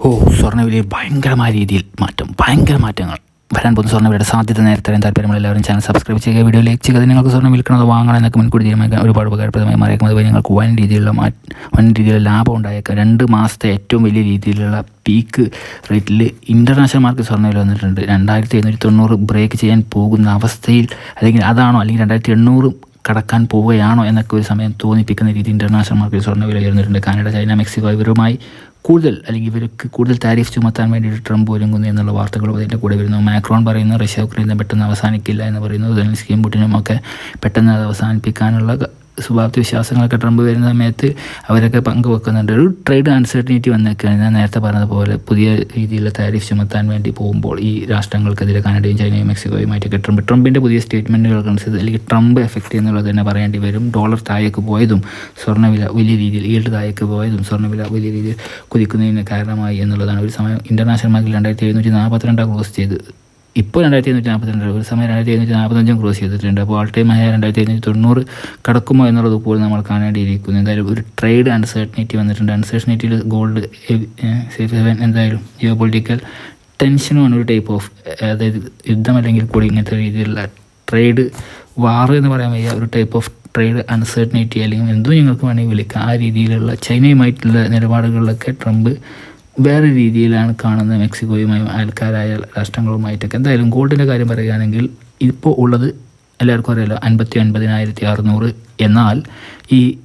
ഓ സ്വർണവിലയിൽ ഭയങ്കരമായ രീതിയിൽ മാറ്റം ഭയങ്കര മാറ്റങ്ങൾ. വരാൻ പോകുന്ന സ്വർണവിലയുടെ സാധ്യത നേരത്തെ താല്പര്യമുള്ള എല്ലാവരും ചാനൽ സബ്സ്ക്രൈബ് ചെയ്യുക. വീഡിയോ ലൈക്ക് ചെയ്യുക. നിങ്ങൾക്ക് സ്വർണം വിൽക്കണത് വാങ്ങണം എന്നൊക്കെ മുൻകൂട്ടി തീരുമാനിക്കാൻ ഒരുപാട് ഉപകാരപ്രദമായി മാറിയേക്കും. അതുപോലെ നിങ്ങൾക്ക് വൻ രീതിയിലുള്ള വൻ രീതിയിലുള്ള ലാഭം ഉണ്ടായേക്കാം. രണ്ട് മാസത്തെ ഏറ്റവും വലിയ രീതിയിലുള്ള പീക്ക് റേറ്റിൽ ഇന്റർനാഷണൽ മാർക്കറ്റ് സ്വർണവില വന്നിട്ടുണ്ട്. രണ്ടായിരത്തി എഴുന്നൂറ്റി തൊണ്ണൂറ് ബ്രേക്ക് ചെയ്യാൻ പോകുന്ന അവസ്ഥയിൽ അല്ലെങ്കിൽ അതാണോ അല്ലെങ്കിൽ രണ്ടായിരത്തി എണ്ണൂറ് കടക്കാൻ പോവുകയാണോ എന്നൊക്കെ ഒരു സമയം തോന്നിപ്പിക്കുന്ന രീതി ഇന്റർനാഷണൽ മാർക്കറ്റ് സ്വർണവില ഉയർന്നിട്ടുണ്ട്. കാനഡ ചൈന മെക്സിക്കോ ഇവരുമായി കൂടുതൽ അല്ലെങ്കിൽ ഇവർക്ക് കൂടുതൽ താരിഫ് ചുമത്താൻ വേണ്ടിയിട്ട് ട്രംപ് ഒരുങ്ങുന്നു എന്നുള്ള വാർത്തകളും അതിന്റെ കൂടെ വരുന്നു. മാക്രോൺ പറയുന്നു റഷ്യ ഉക്രൈൻ പെട്ടെന്ന് അവസാനിക്കില്ല എന്ന് പറയുന്നു. സെലൻസ്കിയും പുടിനും ഒക്കെ പെട്ടെന്ന് അത് അവസാനിപ്പിക്കാനുള്ള ശുഭാപ്തി വിശ്വാസങ്ങളൊക്കെ ട്രംപ് വരുന്ന സമയത്ത് അവരൊക്കെ പങ്കുവെക്കുന്നുണ്ട്. ഒരു ട്രേഡ് അൺസർട്ടനിറ്റി വന്നേക്കാണ്. ഞാൻ നേരത്തെ പറഞ്ഞതുപോലെ പുതിയ രീതിയിലുള്ള താരിഫ് ചുമത്താൻ വേണ്ടി പോകുമ്പോൾ ഈ രാഷ്ട്രങ്ങൾക്കെതിരെ കാനഡയും ചൈനയും മെക്സിക്കോയും മെക്സിക്കോയുമായിട്ടൊക്കെ ട്രംപ് ട്രംപിന്റെ പുതിയ സ്റ്റേറ്റ്മെന്റുകൾക്കനുസരിച്ച് അല്ലെങ്കിൽ ട്രംപ് എഫക്റ്റ് എന്നുള്ളത് തന്നെ പറയേണ്ടി വരും. ഡോളർ താഴേക്ക് പോയതും സ്വർണവില വലിയ രീതിയിൽ ഈൽഡ് താഴേക്ക് പോയതും സ്വർണവില വലിയ രീതിയിൽ കുതിക്കുന്നതിന് കാരണമായി എന്നുള്ളതാണ്. ഒരു സമയം ഇന്റർനാഷണൽ മാർക്കറ്റിൽ രണ്ടായിരത്തി എഴുന്നൂറ്റി നാൽപ്പത്തിരണ്ടാണ് ക്ലോസ് ചെയ്ത് ഇപ്പോൾ രണ്ടായിരത്തി എഴുന്നൂറ്റി നാൽപ്പത്തിരണ്ട് ഒരു സമയം രണ്ടായിരത്തി എഴുന്നൂറ്റി നാൽപ്പത്തഞ്ചും ക്രോസ് ചെയ്തിട്ടുണ്ട്. അപ്പോൾ ആൾ ടൈം ആയ രണ്ടായിരത്തി എഴുന്നൂറ്റി തൊണ്ണൂറ് കടക്കുമോ എന്നുള്ളത് ഇപ്പോൾ നമ്മൾ കാണേണ്ടിയിരിക്കുന്നു. എന്തായാലും ഒരു ട്രേഡ് അൺസർട്ടനിറ്റി വന്നിട്ടുണ്ട്. അൺസർട്ടനിറ്റിയിൽ ഗോൾഡ് സേഫ് ഹെവൻ എന്തായാലും ജിയോ പൊളിറ്റിക്കൽ ടെൻഷനുമാണ് ഒരു ടൈപ്പ് ഓഫ് അതായത് യുദ്ധം അല്ലെങ്കിൽ കൂടി ഇങ്ങനത്തെ രീതിയിലുള്ള ട്രേഡ് വാർ എന്ന് പറയാൻ വയ്യ ഒരു ടൈപ്പ് ഓഫ് ട്രേഡ് അൺസർട്ടനിറ്റി അല്ലെങ്കിൽ എന്തോ ഞങ്ങൾക്ക് വേണമെങ്കിൽ വിളിക്കാം. ആ രീതിയിലുള്ള ചൈനയുമായിട്ടുള്ള നിലപാടുകളിലൊക്കെ ട്രംപ് വേറെ രീതിയിലാണ് കാണുന്നത് മെക്സിക്കോയുമായും അയൽക്കാരായ രാഷ്ട്രങ്ങളുമായിട്ടൊക്കെ. എന്തായാലും ഗോൾഡിന്റെ കാര്യം പറയുകയാണെങ്കിൽ ഇപ്പോൾ ഉള്ളത് എല്ലാവർക്കും അറിയാലോ അൻപത്തി ഒൻപതിനായിരത്തി അറുന്നൂറ് എന്നാൽ ഈ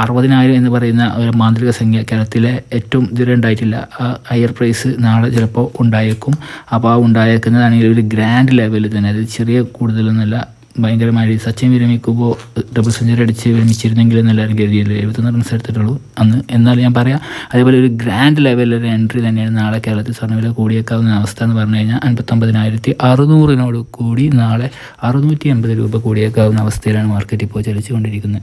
അറുപതിനായിരം എന്ന് പറയുന്ന ഒരു മാന്ത്രിക സംഖ്യ കേരളത്തിലെ ഏറ്റവും ഇതുവരെ ഉണ്ടായിട്ടില്ല. ആ ഹയർ പ്രൈസ് നാളെ ചിലപ്പോൾ ഉണ്ടായേക്കും. അപ്പോൾ ആ ഉണ്ടായേക്കുന്നതാണെങ്കിൽ ഒരു ഗ്രാൻഡ് ലെവലിൽ തന്നെ. അത് ചെറിയ കൂടുതലൊന്നുമല്ല. ഭയങ്കരമായി സച്ചിൻ വിരമിക്കുമ്പോൾ ഡബിൾ സെഞ്ചുറി അടിച്ച് വിരമിച്ചിരുന്നെങ്കിൽ എന്നെല്ലാവരും കരുതിയില്ല എഴുപത്തൊന്ന് റൺസ് എടുത്തിട്ടുള്ളൂ അന്ന്. എന്നാൽ ഞാൻ പറയാം അതേപോലെ ഒരു ഗ്രാൻഡ് ലെവലിലൊരു എൻട്രി തന്നെയാണ് നാളെ കേരളത്തിൽ സ്വർണവില കൂടിയേക്കാവുന്ന അവസ്ഥ എന്ന് പറഞ്ഞു കഴിഞ്ഞാൽ അൻപത്തൊമ്പതിനായിരത്തി അറുന്നൂറിനോട് കൂടി നാളെ അറുന്നൂറ്റി എൺപത് രൂപ കൂടിയേക്കാവുന്ന അവസ്ഥയിലാണ് മാർക്കറ്റ് ഇപ്പോൾ ചലിച്ചുകൊണ്ടിരിക്കുന്നത്.